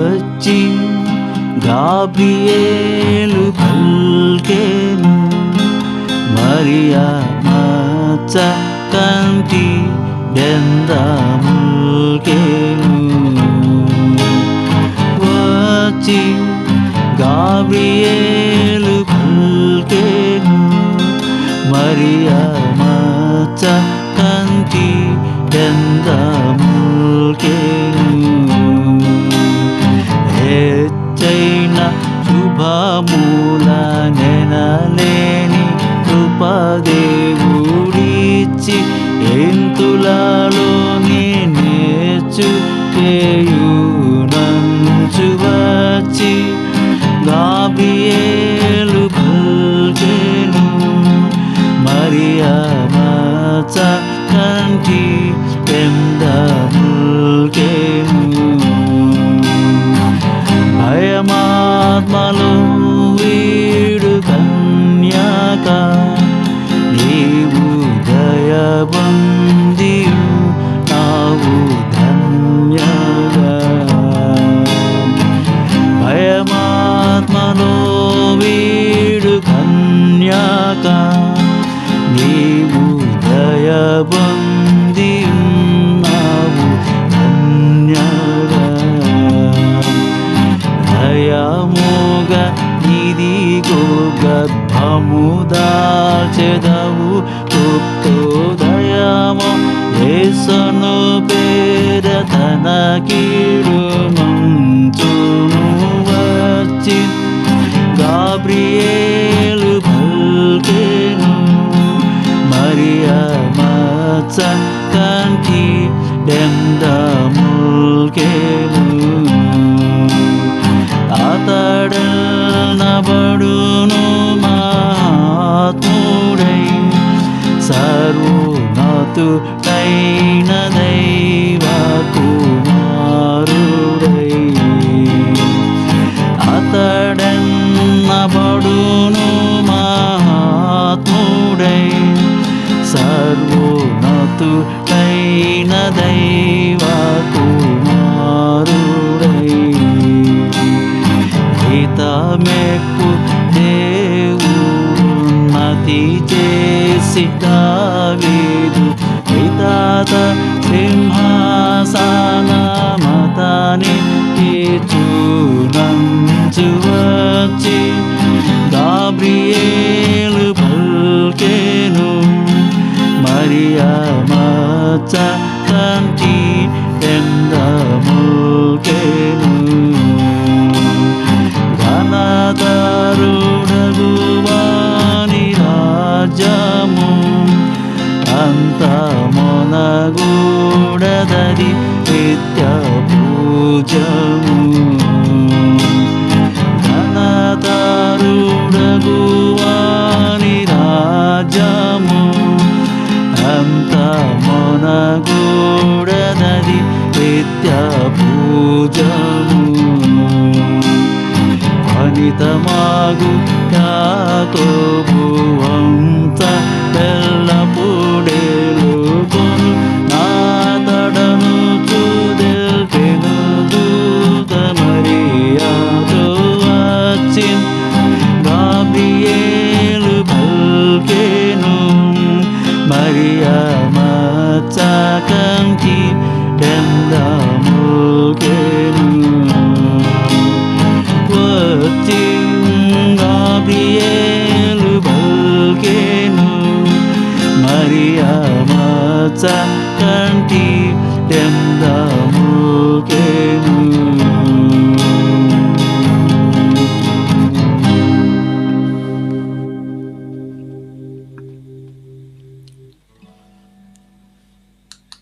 వచ్చి గాబ్రియేలు పల్కెను మరియా మచ్చ కంటి డెందముల్కెను వచ్చి గాబ్రియేలు పల్కెను మరియా మచ్చ కంటి డెందముల్కెను నేర్చుకేయునంచు వచ్చి గాబ్రియేలు పల్కెను మరియా మాచ కంటి పెందముల్కెను భయమాత్మలో వీడు కన్యాక నీవు దయబందియు భయమాత్మలో వీడు కన్యాక నీవు దయబంది నావు ధన్యగా దయముగ నిదిగో గర్భము దాచెదవు గుప్తోదయము యేసను పేర తన కీడు మచ్చ కంటి డెందముల్కెను అతడనబడును మహాత్ముడై సర్వోన్నతుడైన దైవ కుమారుడై అతడన్నబడును మహాత్ముడై సర్వోన్నతుడైన దైవ కుమారుడై హితమెక్కు దేవున్నతి చేసిట మచ్చ కంటి ఎందముల్కెను ఘనతరుడగువాని రాజ్యము అంత మొనగూడదరి నిత్య పూజము పూజము. అనితమాగు యాకోబువంత ఎల్లప్పుడేలుకొను మచ్చ కంటి డెందముల్కెను